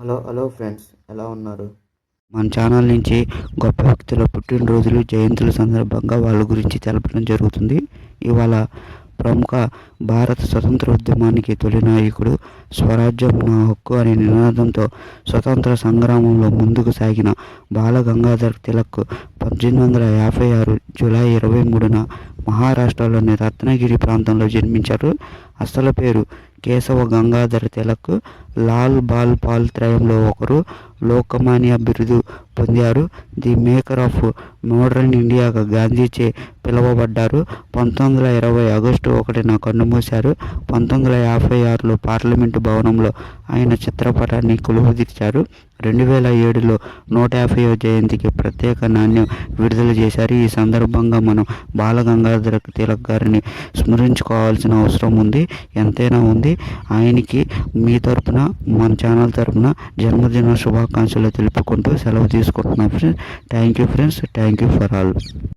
Hello hello friends ఎలా ఉన్నారు? మన ఛానల్ నుంచి గొప్ప వ్యక్తుల పుట్టినరోజులు జయంతుల సందర్భంగా వాళ్ళ గురించి తెలపడం జరుగుతుంది. ఇవాళ ప్రముఖ భారత స్వతంత్ర ఉద్యమానికి తొలి నాయకుడు స్వరాజ్యం నా హక్కు అనే నినాదంతో స్వతంత్ర సంగ్రామంలో ముందుకు సాగిన బాల గంగాధర్ తిలక్ పద్దెనిమిది వందల యాభై ఆరు జూలై ఇరవై మూడున మహారాష్ట్రలోని రత్నగిరి ప్రాంతంలో జన్మించారు. అసలు పేరు కేశవ గంగాధర్ తిలక్. లాల్ బాల్ పాల్ త్రయంలో ఒకరు లోకమాన్య బిరుదు పొందారు. ది మేకర్ ఆఫ్ మోడర్న్ ఇండియాగా గాంధీచే పిలువబడ్డారు. పంతొమ్మిది వందల ఇరవై ఆగస్టు ఒకటిన కన్నుమూశారు పంతొమ్మిది వందల యాభై ఆరులో పార్లమెంటు భవనంలో ఆయన చిత్రపటాన్ని కొలువుదీర్చారు రెండు వేల ఏడులో నూట యాభైవ జయంతికి ప్రత్యేక నాణ్యం విడుదల చేశారు. ఈ సందర్భంగా మనం బాలగంగాధర తిలక్ గారిని స్మరించుకోవాల్సిన అవసరం ఉంది. ఎంతైనా ఉంది. ఆయనకి మీ తరపున మన ఛానల్ తరపున జన్మదిన శుభాకాంక్షలు తెలుపుకుంటూ సెలవు తీసుకుంటున్నాం friends. Thank you friends. Thank you for all.